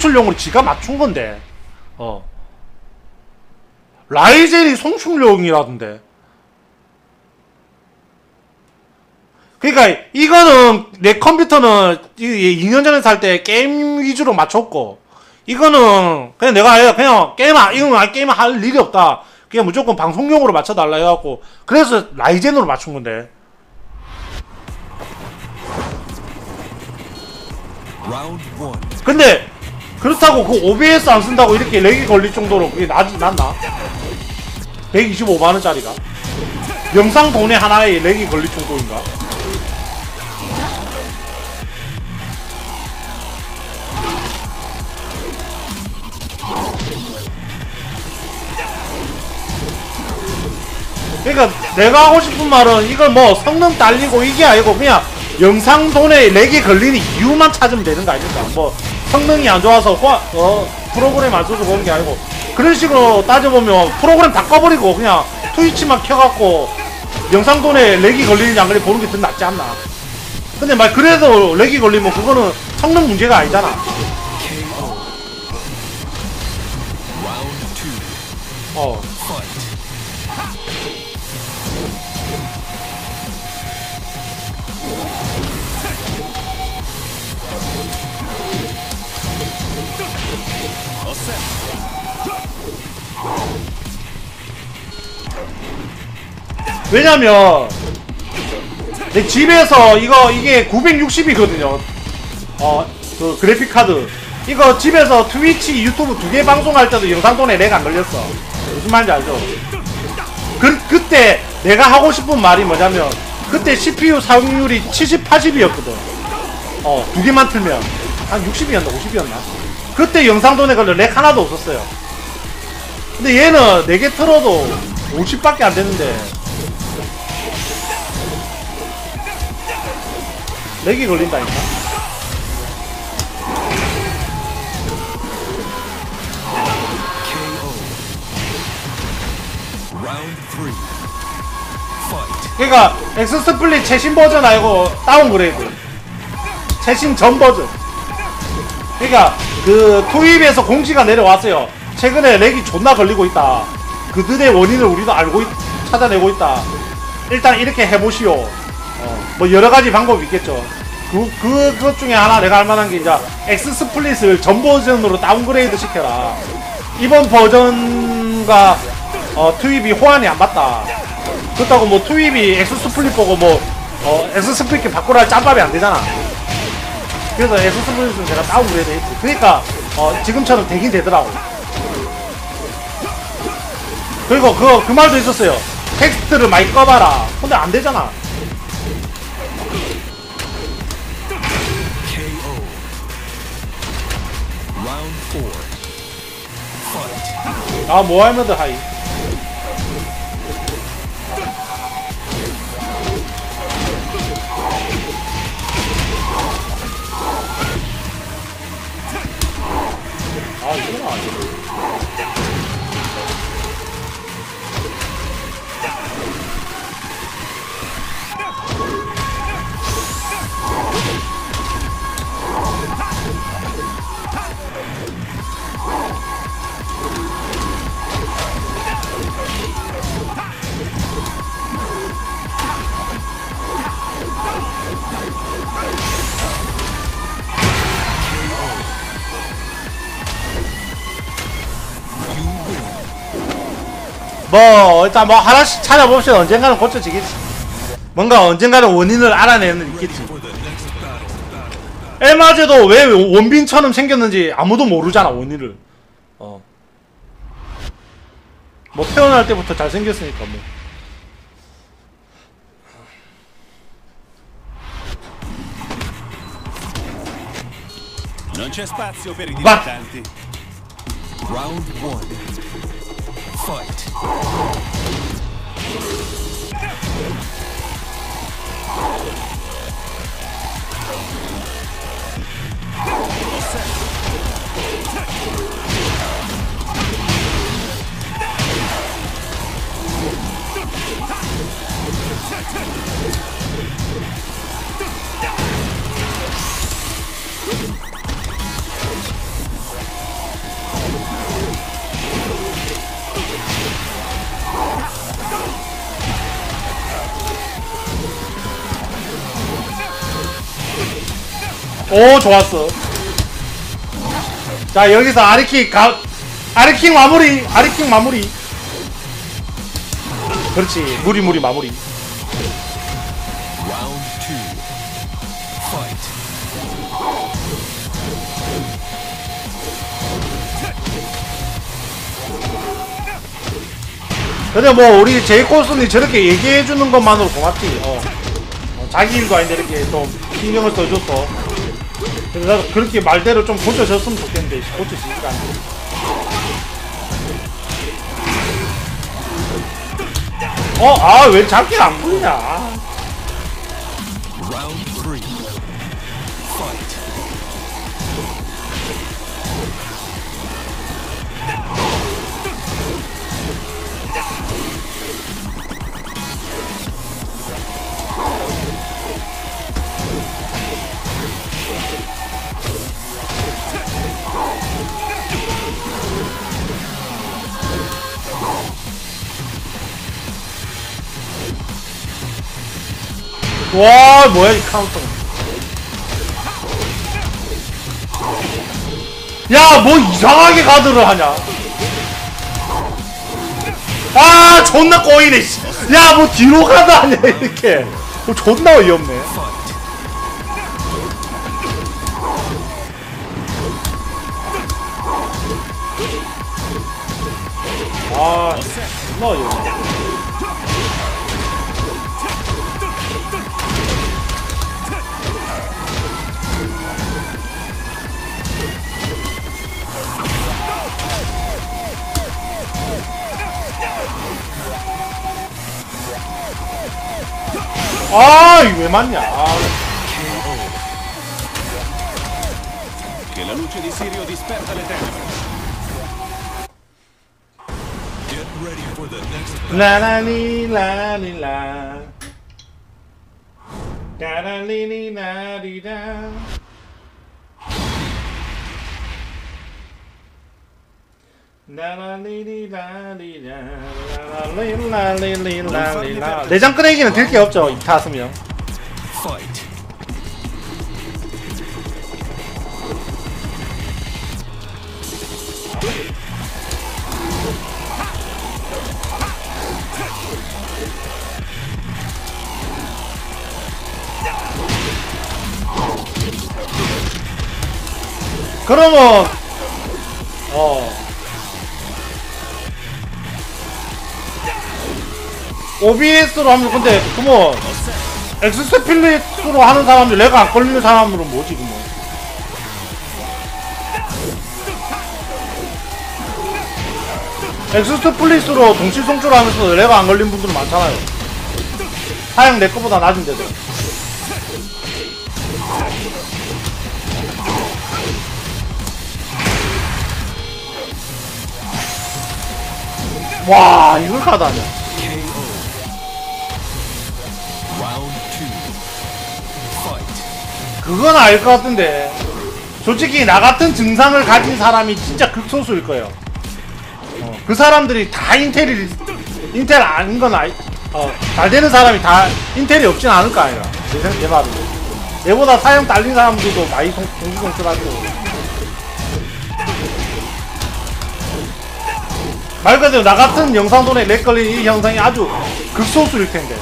송출용으로 지가 맞춘 건데. 어. 라이젠이 송출용이라던데. 그러니까 이거는 내 컴퓨터는 2년 전에 살 때 게임 위주로 맞췄고 이거는 그냥 내가 그냥 게임 아- 이거는 게임 할 일이 없다. 그냥 무조건 방송용으로 맞춰달라 해갖고 그래서 라이젠으로 맞춘 건데. 근데 그렇다고 그 OBS 안 쓴다고 이렇게 렉이 걸릴 정도로 그게 낫, 낫나? 125만원짜리가 영상 돈에 하나에 렉이 걸릴 정도인가? 그러니까 내가 하고 싶은 말은 이걸 뭐 성능 딸리고 이게 아니고 그냥 영상 돈에 렉이 걸리는 이유만 찾으면 되는 거 아닙니까? 뭐 성능이 안 좋아서 화, 어, 프로그램 안 써서 그런 게 아니고 그런 식으로 따져보면 프로그램 다 꺼버리고 그냥 트위치만 켜갖고 영상 돈에 렉이 걸리는지 안 걸리는지 보는 게 더 낫지 않나? 근데 말 그래도 렉이 걸리면 그거는 성능 문제가 아니잖아. 왜냐면 내 집에서 이거 이게 960이거든요. 어, 그 그래픽 카드. 이거 집에서 트위치, 유튜브 두 개 방송할 때도 영상 돈에 렉 안 걸렸어. 무슨 말인지 알죠? 그 그때 내가 하고 싶은 말이 뭐냐면 그때 CPU 사용률이 70, 80이었거든. 어, 두 개만 틀면 한 60이었나 50이었나? 그때 영상 돈에 걸려 렉 하나도 없었어요. 근데 얘는 4개 틀어도 50밖에 안 되는데 렉이 걸린다니까. KO. Round three. Fight. 그러니까 엑스 스플릿 최신 버전 아니고 다운 그레이드. 최신 전 버전. 그러니까 그 투입에서 공지가 내려왔어요. 최근에 렉이 존나 걸리고 있다. 그들의 원인을 우리도 알고 있- 찾아내고 있다. 일단 이렇게 해보시오. 어, 뭐 여러 가지 방법이 있겠죠. 그, 그, 그것 중에 하나 내가 할 만한 게 이제 엑스 스플릿을 전 버전으로 다운그레이드 시켜라. 이번 버전과 어, 투입이 호환이 안 맞다. 그렇다고 뭐 투입이 엑스 스플릿 보고 뭐 어, 스플릿 바꾸라 할 짬밥이 안 되잖아. 그래서 엑스 스플릿은 제가 다운그레이드 했지. 그러니까 어, 지금처럼 되긴 되더라고. 그리고 그, 그 말도 있었어요. 텍스트를 많이 꺼봐라. 근데 안 되잖아. 아, 모하메드 하이. 뭐 일단 뭐 하나씩 찾아봅시다 언젠가는 고쳐지겠지 뭔가 언젠가는 원인을 알아내는 있겠지 엘마제도 왜 원빈처럼 생겼는지 아무도 모르잖아 원인을 어. 뭐 태어날 때부터 잘생겼으니까 뭐 Non c'è spazio per i dilettanti. Round 1. 오 좋았어 자 여기서 아리킥 가 아리킥 마무리 아리킥 마무리 그렇지 무리 무리 마무리. 근데 뭐 우리 제이코스니 저렇게 얘기해주는 것만으로 고맙지 어. 어, 자기 일도 아닌데 이렇게 좀 신경을 써줘서 그래서 그렇게 말대로 좀 고쳐졌으면 좋겠는데 고쳐지지가 않네 어? 아 왜 잡기가 안 보이냐 와 뭐야 이 카운터 야뭐 이상하게 가드를 하냐. 아 존나 꼬이네 야뭐 뒤로 가드 하냐 이렇게. 뭐 존나 어이없네. 아 존나 어이없네 아, 이거 왜 맞냐? 아, Che la luce di Sirio disperda le tenebre. Get ready for the next 라라리 라리라. 라라리리 라리라. 내장 끄내기는 될게 없죠. fight. 그러면 어 OBS로 하면 근데 그뭐 엑스스필릿으로 하는 사람들 내가 안 걸리는 사람으로 뭐지 그뭐 엑스스플릿으로 동시 송출 하면서 내가 안 걸린 분들 많잖아요. 사양 내 거보다 낮은데도 와 이걸 가다냐 그건 알 것 같은데. 솔직히 나 같은 증상을 가진 사람이 진짜 극소수일 거예요. 어, 그 사람들이 다 인텔이 인텔 아닌 건 아니 어, 잘 되는 사람이 다 인텔이 없진 않을 거 아니야. 내, 생- 내 말은. 내보다 사용 딸린 사람들도 많이 동- 동시동출하고. 말 그대로 나 같은 영상 돈에 렉 걸린 이 영상이 아주 극소수일 텐데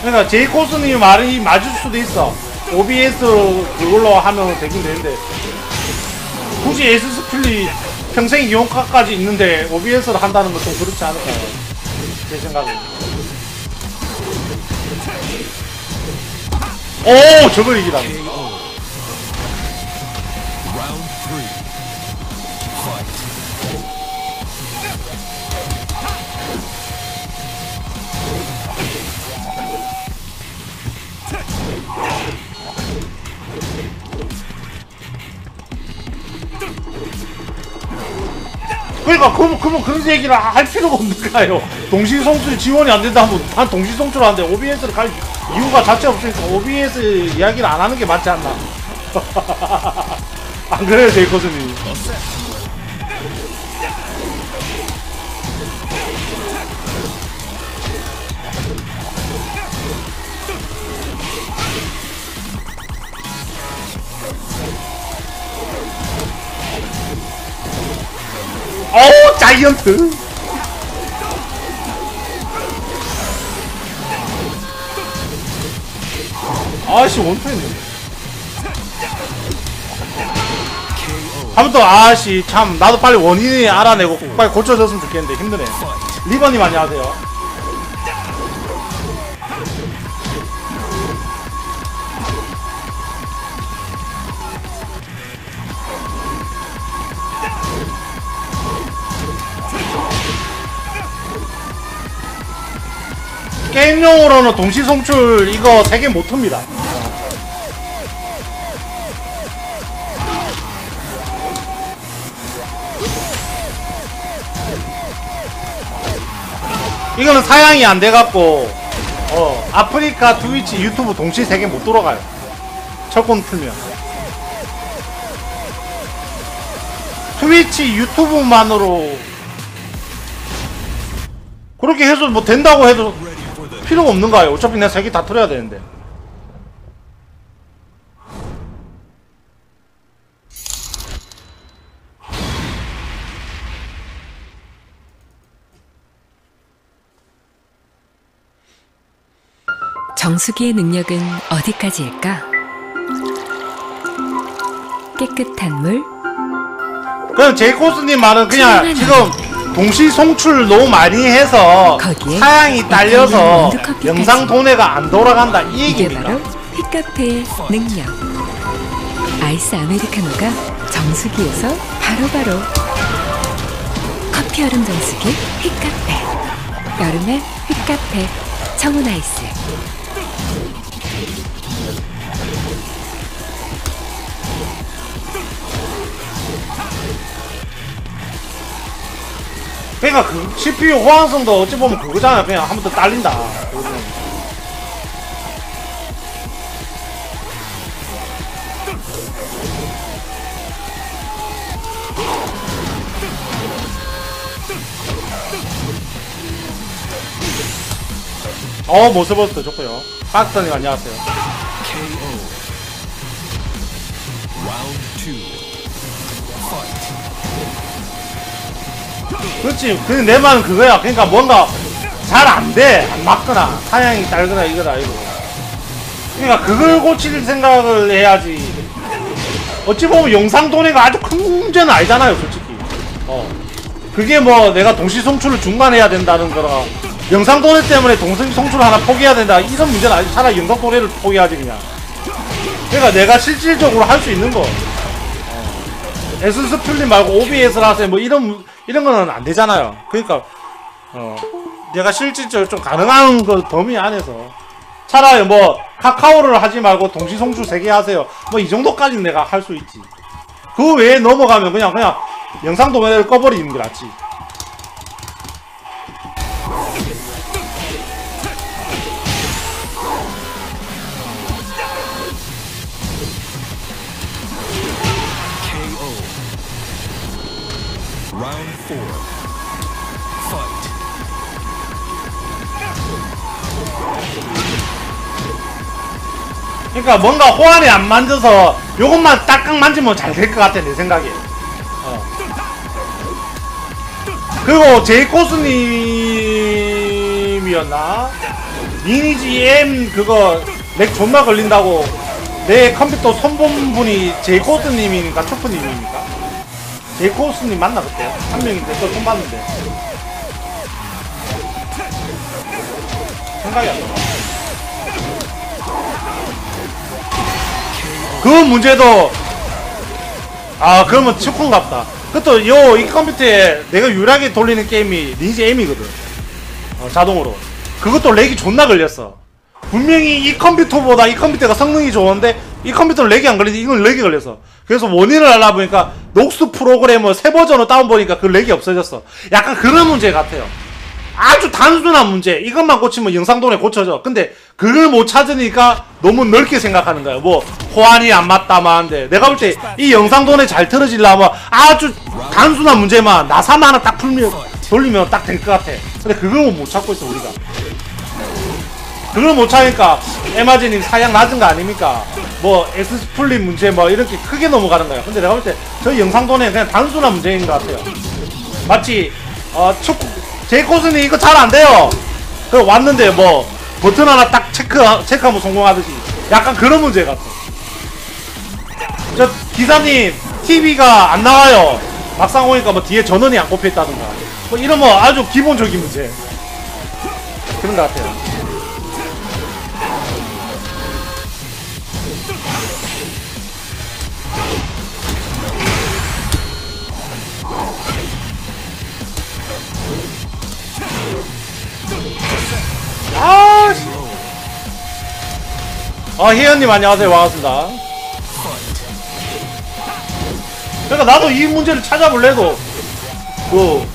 그러니까 제이코스님이 말이 맞을 수도 있어. OBS 그걸로 하면 되긴 되는데 굳이 에스 스플릿 평생 이용카까지 있는데 OBS를 한다는 건 좀 그렇지 않을까요? 제 생각은. 오 저걸 이기다. KO. 그러니까 그럼 그럼 그런 얘기를 할 필요가 없는가요? 동시 송출 지원이 안 된다 하면 난 동시 송출 하는데 OBS를 갈 이유가 자체 없으니까 OBS 이야기를 안 하는 게 맞지 않나? 안 그래요, 제이코스님? 자이언트 아씨 한번 더 아씨 참 나도 빨리 원인이 알아내고 빨리 고쳐졌으면 좋겠는데 힘드네. 리버님 안녕하세요 게임용으로는 동시 송출 이거 3개 못 틉니다. 이거는 사양이 안 돼갖고 어 아프리카 트위치 유튜브 동시 3개 못 돌아가요. 철권 풀면. 트위치 유튜브만으로 그렇게 해서 뭐 된다고 해도 필요가 없는 거예요. 어차피 내가 세개다 틀어야 되는데. 정수기의 능력은 어디까지일까? 깨끗한 물, 그럼 제이코스님 말은 그냥. 지금 동시 송출 너무 많이 해서 사양이 딸려서. 영상 도내가 안 돌아간다 이 이게 얘기입니까? 바로 휘카페의 능력. 아이스 아메리카노가 정수기에서 바로바로 커피 얼음 정수기 휘카페. 여름의 휘카페 청운 아이스. 그러니까 그 CPU 호환성도 어찌 보면 그거잖아. 그냥 한 번 더 딸린다. 어, 모스버스터 좋고요. 박스터님 안녕하세요. KO. Two. Fight. 그렇지. 그내 말은 그거야. 그러니까 뭔가 잘 안 돼. 안 맞거나 사양이 딸거나 이거다 이거. 그러니까 그걸 고칠 생각을 해야지. 어찌 보면 영상 도내가 아주 큰 문제는 아니잖아요, 솔직히. 어. 그게 뭐 내가 동시 송출을 중단해야 된다는 거라 영상 도내 때문에 동시 송출 하나 포기해야 된다 이런 문제는 아니지. 차라리 영상 도내를 포기하지 그냥. 그러니까 내가 실질적으로 할 수 있는 거. 에스스 플립 말고 OBS를 하세요. 뭐 이런 이런 거는 안 되잖아요. 그러니까 어 내가 실질적으로 좀 가능한 거 범위 안에서 차라리 뭐 카카오를 하지 말고 동시 송출 3개 하세요. 뭐 이 정도까지는 내가 할 수 있지. 그 외에 넘어가면 그냥 그냥 영상 도면을 꺼버리는 게 낫지. 그러니까 뭔가 호환이 안 만져서 요것만 딱딱 만지면 잘 될 것 같아 내 생각에. 어. 그리고 제이코스님이었나? 리니지 M 그거 렉 존나 걸린다고 내 컴퓨터 손본 분이 제이코스님이니까 초프님입니까? 제이코스님 맞나 그때? 한 명인데 또 손 봤는데 생각이 안 나. 그 문제도 아 그러면 축구인갑다. 그것도 요 이 컴퓨터에 내가 유일하게 돌리는 게임이 리니지 M이거든. 어, 자동으로. 그것도 렉이 존나 걸렸어. 분명히 이 컴퓨터보다 이 컴퓨터가 성능이 좋은데 이 컴퓨터는 렉이 안 걸리는데 이건 렉이 걸려서. 그래서 원인을 알아보니까 녹스 프로그래머 새 버전으로 다운보니까 그 렉이 없어졌어. 약간 그런 문제 같아요 아주 단순한 문제. 이것만 고치면 영상돈에 고쳐져. 근데 그걸 못 찾으니까 너무 넓게 생각하는 거야. 뭐 호환이 안 맞다만 한데 내가 볼 때 이 영상돈에 잘 틀어지려면 아주 단순한 문제만 나사만 하나 딱 풀면 돌리면 딱 될 것 같아. 근데 그걸 못 찾고 있어 우리가. 그걸 못 찾으니까 에마지님 사양 낮은 거 아닙니까? 뭐 엑스플릿 문제 뭐 이렇게 크게 넘어가는 거야. 근데 내가 볼 때 저 영상돈에 그냥 단순한 문제인 것 같아요. 마치 어 축구 제이코스님 이거 잘 안 돼요. 그 왔는데 뭐 버튼 하나 딱 체크 체크하면 성공하듯이 약간 그런 문제 같아. 저 기사님 TV가 안 나와요. 막상 오니까 뭐 뒤에 전원이 안 꼽혀 있다든가 뭐 이런 뭐 아주 기본적인 문제 그런 것 같아요. 아, 혜연님 안녕하세요. 반갑습니다. 그러니까 나도 이 문제를 찾아볼래도, 그,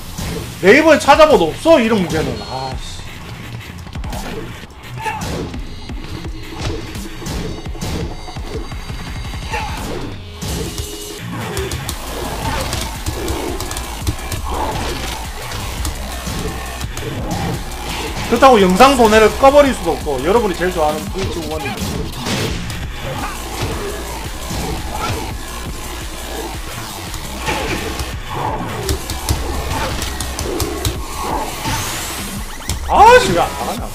네이버에 찾아봐도 없어, 이런 문제는. 아, 씨. 그렇다고 영상 손해를 꺼버릴 수도 없고 여러분이 제일 좋아하는 트위치 응원이 아씨 왜안 나가냐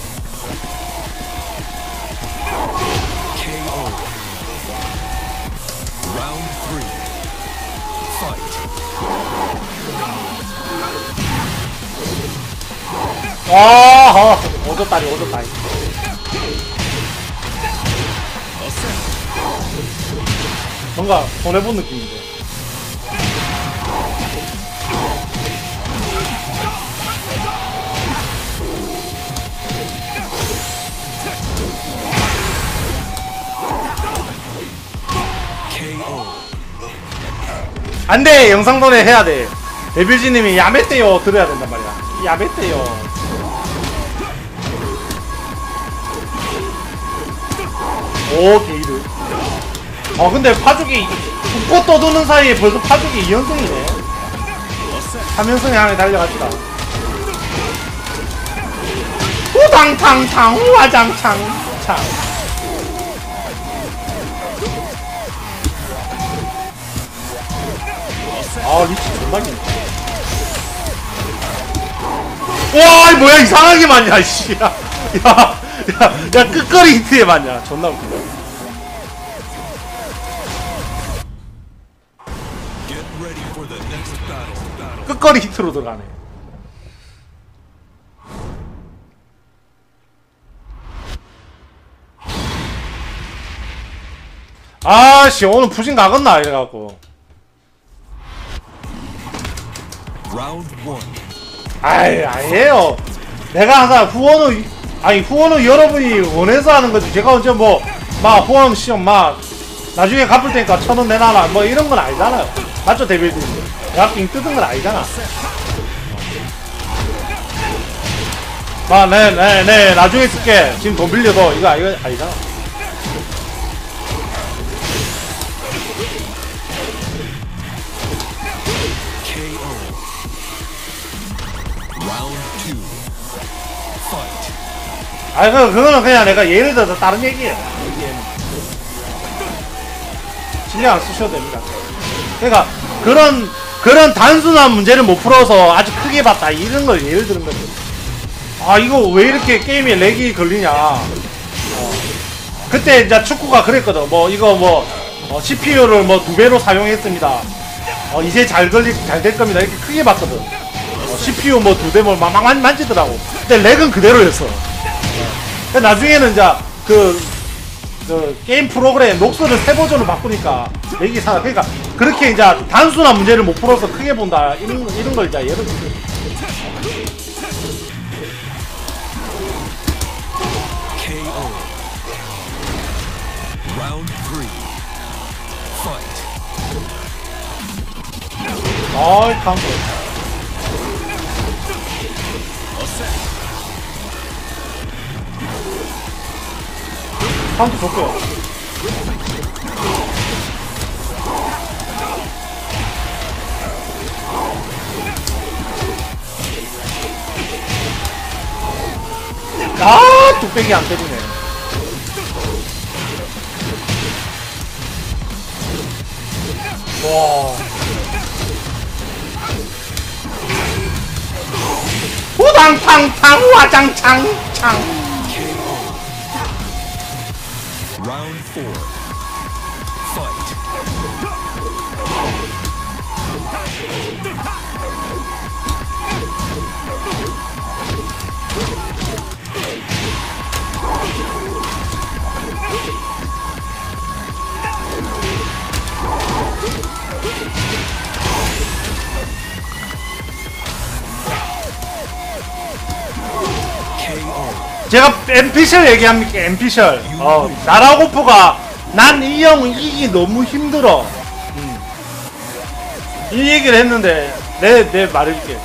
three. Fight. 아 오졌다리 뭔가 손해본 느낌인데 안돼 영상 돈에 해야 돼. 데빌지님이 야매떼요 들어야 된단 말이야. 야매떼요. 오 게이드. 어 근데 파죽이 웃고 떠도는 사이에 벌써 파죽이 2연승이네. 3연승에 하나 달려갑시다. 우당탕탕 우와장창 창 아 리치 존나 기네 와, 이 뭐야 이상하게 맞냐, 씨. 야, 야, 야, 야 끝거리 히트에 맞냐. 존나 battle. 끝거리 히트로 들어가네. 아씨 오늘 푸신 가겠나 이래갖고 아이 아니에요. 내가 항상 후원은 아니 후원은 여러분이 원해서 하는 거지. 제가 언제 뭐막 후원 시험 막 나중에 갚을 테니까 천 원 내놔라. 뭐 이런 건 아니잖아요. 맞죠 데빌드? 내가 빙 뜯은 건 아니잖아. 아네네네. 나중에 줄게. 지금 돈 빌려도 이거 이거 아니잖아 아니 그 그거는 그냥 내가 예를 들어서 다른 얘기예요. 신경 안 쓰셔도 됩니다. 그러니까 그런 그런 단순한 문제를 못 풀어서 아주 크게 봤다 이런 걸 예를 드는 거죠. 아 이거 왜 이렇게 게임에 렉이 걸리냐. 어. 그때 이제 축구가 그랬거든. 뭐 이거 뭐 CPU를 뭐 두 배로 사용했습니다. 어, 이제 잘 걸리 잘 될 겁니다. 이렇게 크게 봤거든. 어, CPU 뭐두배뭐막 만지더라고. 근데 렉은 그대로였어. 근데 나중에는 이제 그, 그 게임 프로그램 녹스를 새 버전으로 바꾸니까 렉이 사 그러니까 그렇게 이제 단순한 문제를 못 풀어서 크게 본다. 이런 이런 걸 이제 예를 들어. KO. Round 카운트 좋고요. 아, 뚝배기 안 때리네. 와. 후당탕탕 와장창 창. Round four. 제가 엠피셜 얘기합니까? 엠피셜. 어, 나라고프가 난 이 형 이기기 너무 힘들어. 음. 이 얘기를 했는데 내 내 말해줄게.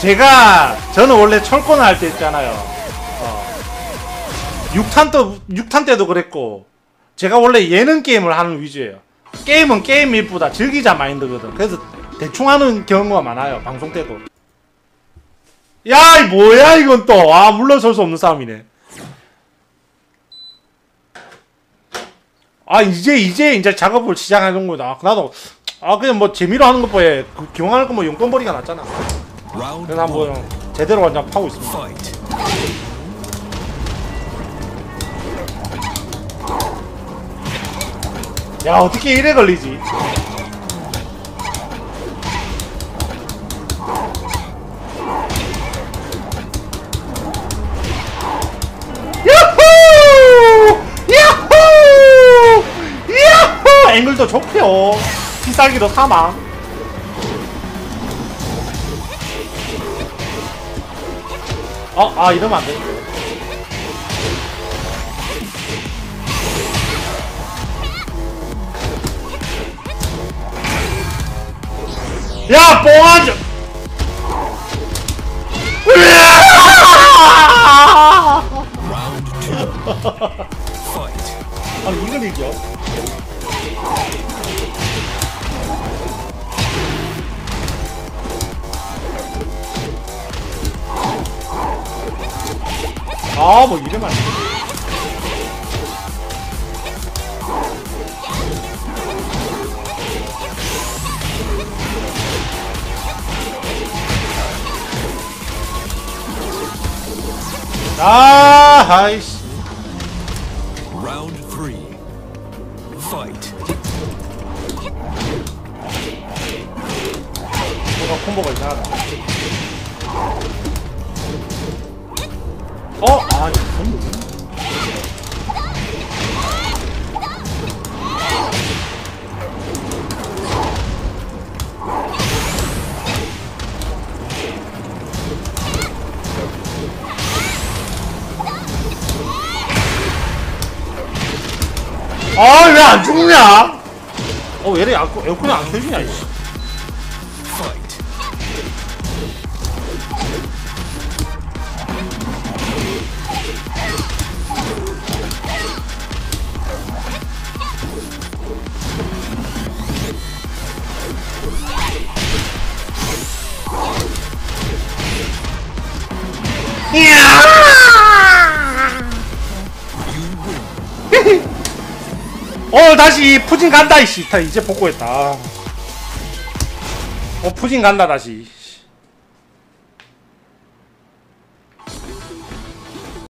제가 저는 원래 철권을 할 때 있잖아요. 어. 6탄 때 6탄 때도 그랬고 제가 원래 예능 게임을 하는 위주예요. 게임은 게임 일보다 즐기자 마인드거든. 그래서 대충 하는 경우가 많아요. 방송 때도. 야, 이 뭐야 이건 또. 아, 물러설 수 없는 싸움이네. 아, 이제 이제 이제 작업을 시작하는 거다. 나도 아 그냥 뭐 재미로 하는 것보다 그 기왕할 거뭐 용돈벌이가 낫잖아. 그래서 한번. 제대로 완전 파고 있습니다. 야, 어떻게 이래 걸리지? 앵글도 좋고요. 비싸기도 사망. 어, 아 이러면 안 돼. 야, 뽕하지. 아니 이걸 이겨? 아, 뭐 이러면. 아, 아이씨. 어? 아, 이건 아, 왜 안 죽냐? 어, 왜 이래, 에어컨- 에어컨이 안 켜지냐, 이씨. 어 다시 푸진 간다 이씨. 다 이제 복구했다. 어 푸진 간다 다시